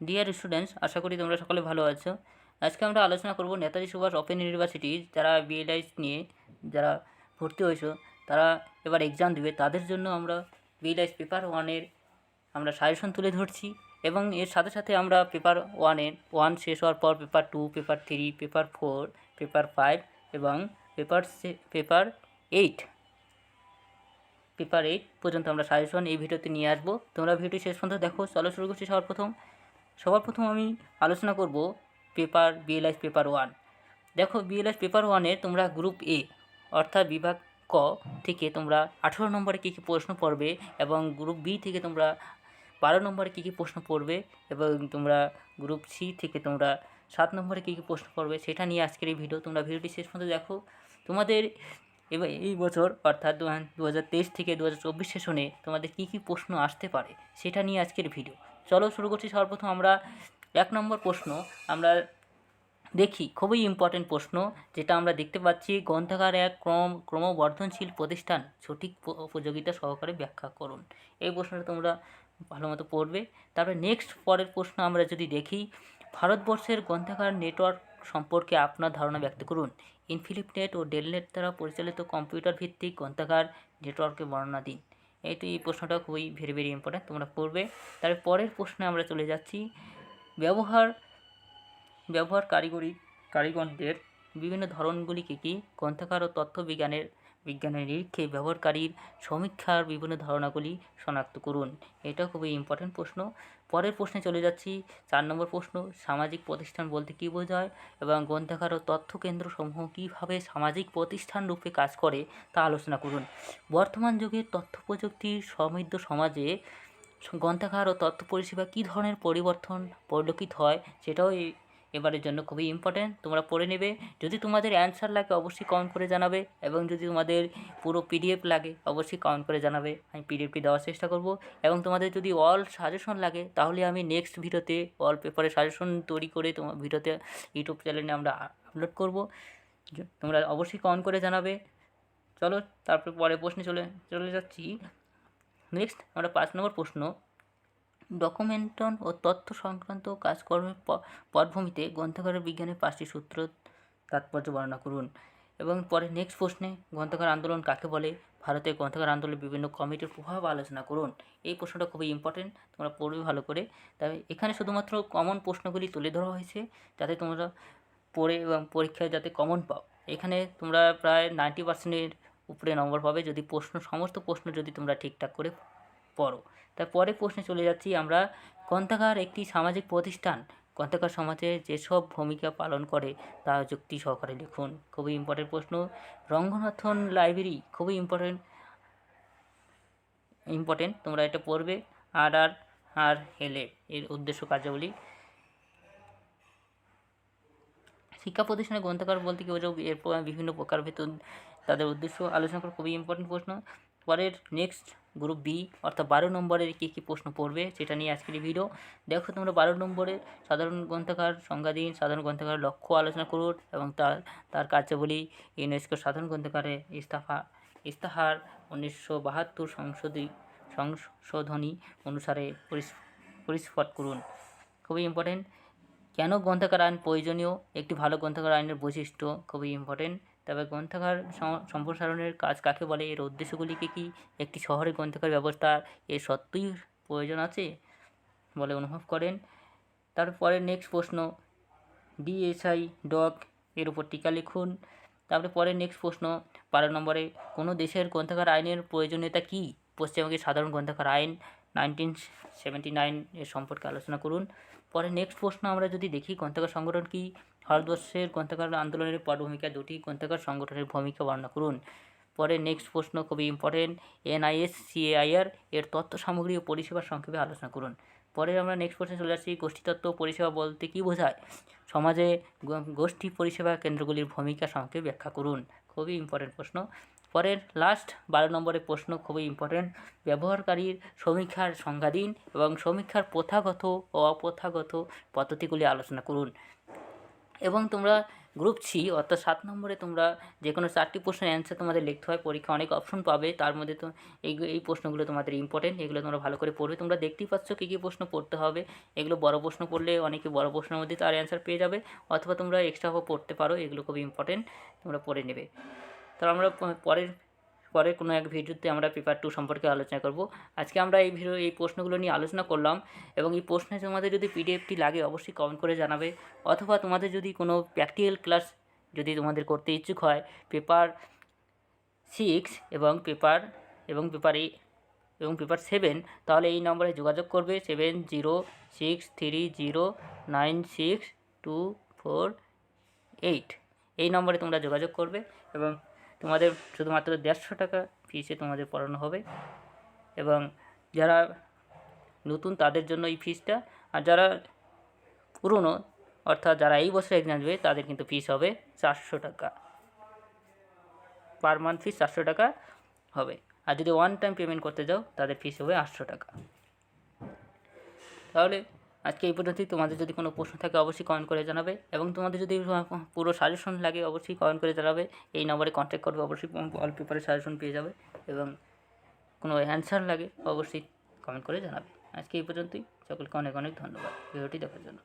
Dear students আশা করি তোমরা সকলে ভালো আছো। আজকে আমরা আলোচনা করব নেতাজি সুভাষ ওপেন ইউনিভার্সিটি, যারা বিএলআইস নিয়ে যারা ভর্তি হয়েছো, তারা এবার এক্সাম দেবে। তাদের জন্য আমরা বিএলআইস পেপার ওয়ানের আমরা সাজেশন তুলে ধরছি এবং এর সাথে সাথে আমরা পেপার ওয়ানের ওয়ান শেষ হওয়ার পর paper two paper three paper four paper five এবং paper paper eight paper eight পর্যন্ত আমরা সাজেশন এই ভিডিওতে নিয়ে আসব। তোমরা ভিডিও শেষ পর্যন্ত দেখো। চলো শুরু করছি সবার প্রথম সবার প্রথম আমি আলোচনা করব পেপার বিএলএস পেপার ওয়ান। দেখো বিএলএস পেপার ওয়ানে তোমরা গ্রুপ এ, অর্থাৎ বিভাগ ক থেকে তোমরা আঠেরো নম্বরে কী কী প্রশ্ন পড়বে এবং গ্রুপ বি থেকে তোমরা বারো নম্বরে কী কী প্রশ্ন পড়বে এবং তোমরা গ্রুপ সি থেকে তোমরা সাত নম্বরে কী কী প্রশ্ন পড়বে সেটা নিয়ে আজকের এই ভিডিও। তোমরা ভিডিওটি শেষ পর্যন্ত দেখো। তোমাদের এবার এই বছর, অর্থাৎ দু হাজার তেইশ থেকে দু হাজার চব্বিশ সেশনে তোমাদের কী কী প্রশ্ন আসতে পারে সেটা নিয়ে আজকের ভিডিও। চলো শুরু করছি সর্বপ্রথম আমরা এক নম্বর প্রশ্ন। আমরা দেখি, খুবই ইম্পর্টেন্ট প্রশ্ন, যেটা আমরা দেখতে পাচ্ছি, গ্রন্থাগার এক ক্রম, ক্রমবর্ধনশীল প্রতিষ্ঠান, সঠিক উপযোগিতা সহকারে ব্যাখ্যা করুন। এই প্রশ্নটা তোমরা ভালো মতো পড়বে। তারপরে নেক্সট পরের প্রশ্ন আমরা যদি দেখি, ভারতবর্ষের গ্রন্থাগার নেটওয়ার্ক সম্পর্কে আপনার ধারণা ব্যক্ত করুন। ইনফিনিট নেট ও ডেলনেট দ্বারা পরিচালিত কম্পিউটার ভিত্তিক গ্রন্থাগার নেটওয়ার্কের বর্ণনা দিন এই তো এই প্রশ্নটা খুবই ভেরি ভেরি ইম্পর্ট্যান্ট তোমরা পড়বে। তার পরের প্রশ্নে আমরা চলে যাচ্ছি। ব্যবহার ব্যবহার কারিগরি কারিগরদের বিভিন্ন ধরনগুলি কী কী? গ্রন্থাগার ও তথ্য বিজ্ঞানের বিজ্ঞানের নিরীক্ষে ব্যবহারকারীর সমীক্ষার বিভিন্ন ধারণাগুলি শনাক্ত করুন। এটা খুবই ইম্পর্ট্যান্ট প্রশ্ন। পরের প্রশ্নে চলে যাচ্ছি। চার নম্বর প্রশ্ন, সামাজিক প্রতিষ্ঠান বলতে কী বোঝায় এবং গ্রন্থাগার ও তথ্য কেন্দ্রসমূহ কীভাবে সামাজিক প্রতিষ্ঠান রূপে কাজ করে তা আলোচনা করুন। বর্তমান যুগের তথ্য প্রযুক্তির সমৃদ্ধ সমাজে গ্রন্থাগার ও তথ্য পরিষেবা কী ধরনের পরিবর্তন পরিলক্ষিত হয় সেটাও এই এবারের জন্য খুবই ইম্পর্ট্যান্ট তোমরা পড়ে নেবে। যদি তোমাদের অ্যান্সার লাগে, অবশ্যই কমেন্ট করে জানাবে। এবং যদি তোমাদের পুরো পিডিএফ লাগে, অবশ্যই কমেন্ট করে জানাবে। আমি পিডিএফটি দেওয়ার চেষ্টা করব। এবং তোমাদের যদি অল সাজেশন লাগে, তাহলে আমি নেক্সট ভিডিওতে অল পেপারে সাজেশন তৈরি করে তোমার ভিডিওতে ইউটিউব চ্যানেলে আমরা আপলোড করব। তোমরা অবশ্যই কমেন্ট করে জানাবে। চলো, তারপর পরে প্রশ্নে চলে চলে যাচ্ছি। নেক্সট আমরা পাঁচ নম্বর প্রশ্ন। ডকুমেন্টন ও তথ্য সংক্রান্ত কাজকর্মের পটভূমিতে গ্রন্থাগারের বিজ্ঞানের পাঁচটি সূত্র তাৎপর্য বর্ণনা করুন। এবং পরে নেক্সট প্রশ্নে গ্রন্থাগার আন্দোলন কাকে বলে? ভারতের গ্রন্থাগার আন্দোলনের বিভিন্ন কমিটির প্রভাব আলোচনা করুন। এই প্রশ্নটা খুবই ইম্পর্টেন্ট তোমরা পড়বে ভালো করে। তবে এখানে শুধুমাত্র কমন প্রশ্নগুলি তুলে ধরা হয়েছে, যাতে তোমরা পড়ে এবং পরীক্ষায় যাতে কমন পাও। এখানে তোমরা প্রায় নাইনটি পার্সেন্টের উপরে নম্বর পাবে। যদি প্রশ্ন, সমস্ত প্রশ্ন যদি তোমরা ঠিকঠাক করে পড়ো। তার পরের প্রশ্নে চলে যাচ্ছি আমরা। গ্রন্থাগার একটি সামাজিক প্রতিষ্ঠান। গ্রন্থাগার সমাজে যেসব ভূমিকা পালন করে, তা যুক্তি সহকারে লিখুন। খুবই ইম্পর্টেন্ট প্রশ্ন। রঙ্গনাথন লাইব্রেরি খুবই ইম্পর্টেন্ট ইম্পর্টেন্ট তোমরা এটা পড়বে। আর আর আর, এলে এর উদ্দেশ্য কার্যাবলী। শিক্ষা প্রতিষ্ঠানে গ্রন্থাগার বলতে কি বোঝাবো? এরপর বিভিন্ন প্রকার ভেতর তাদের উদ্দেশ্য। আলোচনা করা খুবই ইম্পর্টেন্ট প্রশ্ন। পরের নেক্সট গ্রুপ বি অর্থাৎ বারো নম্বরের কী কী প্রশ্ন পড়বে সেটা নিয়ে আজকের ভিডিও দেখো তোমরা বারো নম্বরে সাধারণ গ্রন্থাগার সংজ্ঞা দিন সাধারণ গ্রন্থাগারের লক্ষ্য আলোচনা করুন এবং তার তার কার্যাবলী ইউনেস্কো সাধারণ গ্রন্থাগারে ইস্তাফা, ইস্তাহার উনিশশো বাহাত্তর সংশোধী, সংশোধনী অনুসারে পরিস- পরিস্ফুট করুন। খুবই ইম্পর্টেন্ট কেন গ্রন্থাগার আইন প্রয়োজনীয়? একটি ভালো গ্রন্থাগার আইনের বৈশিষ্ট্য খুবই ইম্পর্টেন্ট তবে গ্রন্থাগার সম্প্রসারণের কাজ কাকে বলে? এর উদ্দেশ্যগুলিকে কি একটি শহরে গ্রন্থাগার ব্যবস্থা এর সত্যিই প্রয়োজন আছে বলে অনুভব করেন? তারপরে নেক্সট প্রশ্ন ডিএসআই ডগ এর উপর টিকা লিখুন। তারপরে পরের নেক্সট প্রশ্ন, বারো নম্বরে, কোনো দেশের গ্রন্থাগার আইনের প্রয়োজনীয়তা কী? পশ্চিমবঙ্গের সাধারণ গ্রন্থাগার আইন নাইনটিন সেভেন্টি নাইন এর সম্পর্কে আলোচনা করুন। পরে নেক্সট প্রশ্ন আমরা যদি দেখি, গ্রন্থাগার সংগঠন কি? ভারতবর্ষের গ্রন্থাগার আন্দোলনের পটভূমিকা দুটি, গ্রন্থাগার সংগঠনের ভূমিকা বর্ণনা করুন। পরে নেক্সট প্রশ্ন খুবই ইম্পর্টেন্ট এনআইএস সিএআইআর এর তথ্য সামগ্রী ও পরিষেবার সংক্ষেপে আলোচনা করুন। পরে আমরা নেক্সট প্রশ্নে চলে যাচ্ছি গোষ্ঠীতত্ত্ব পরিষেবা বলতে কী বোঝায়? সমাজে গোষ্ঠী পরিষেবা কেন্দ্রগুলির ভূমিকা সংক্ষেপে ব্যাখ্যা করুন। খুবই ইম্পর্টেন্ট প্রশ্ন। পরের লাস্ট বারো নম্বরের প্রশ্ন খুবই ইম্পর্টেন্ট ব্যবহারকারীর সমীক্ষার সংজ্ঞা দিন এবং সমীক্ষার প্রথাগত ও অপ্রথাগত পদ্ধতিগুলি আলোচনা করুন। এবং তোমরা গ্রুপ সি অর্থাৎ সাত নম্বরে তোমরা যে কোনো চারটি প্রশ্নের অ্যান্সার তোমাদের লিখতে হয় পরীক্ষা অনেক অপশন পাবে, তার মধ্যে তো এই এই প্রশ্নগুলো তোমাদের ইম্পর্টেন্ট এগুলো তোমরা ভালো করে পড়বে। তোমরা দেখতেই পাচ্ছ কী কী প্রশ্ন পড়তে হবে। এগুলো বড় প্রশ্ন পড়লে অনেকে বড় প্রশ্নের মধ্যে তার অ্যান্সার পেয়ে যাবে, অথবা তোমরা এক্সট্রাও পড়তে পারো, এগুলো খুব ইম্পর্টেন্ট তোমরা পড়ে নেবে। তো আমরা পরের পরের কোনো এক ভিডিওতে আমরা পেপার টু সম্পর্কে আলোচনা করব। আজকে আমরা এই ভিডিও, এই প্রশ্নগুলো নিয়ে আলোচনা করলাম এবং এই প্রশ্নে তোমাদের যদি পিডিএফটি লাগে অবশ্যই কমেন্ট করে জানাবে অথবা তোমাদের যদি কোনো প্র্যাকটিক্যাল ক্লাস যদি তোমাদের করতে ইচ্ছুক হয় পেপার সিক্স এবং পেপার এবং পেপার এই এবং পেপার সেভেন তাহলে এই নম্বরে যোগাযোগ করবে seven zero six three zero nine six two four eight এই নম্বরে তোমরা যোগাযোগ করবে এবং তোমাদের শুধুমাত্র দেড়শো টাকা ফিসে তোমাদের পড়ানো হবে। এবং যারা নতুন তাদের জন্য এই ফিসটা আর যারা পুরনো, অর্থাৎ যারা এই বছর এক্সাম দেবে, তাদের কিন্তু ফিস হবে চারশো টাকা। পার মান্থ ফিস চারশো টাকা হবে। আর যদি ওয়ান টাইম পেমেন্ট করতে যাও, তাদের ফিস হবে আটশো টাকা। তাহলে আজকে এই পর্যন্তই। তোমাদের যদি কোনো প্রশ্ন থাকে অবশ্যই কমেন্ট করে জানাবে এবং তোমাদের যদি পুরো সাজেশন লাগে অবশ্যই কমেন্ট করে জানাবে। এই নম্বরে কন্ট্যাক্ট করবে, অবশ্যই অল পেপারে সাজেশন পেয়ে যাবে এবং কোনো অ্যান্সার লাগে অবশ্যই কমেন্ট করে জানাবে। আজকে এই পর্যন্তই। সকলকে অনেক অনেক ধন্যবাদ। ভিডিওটি দেখার জন্য।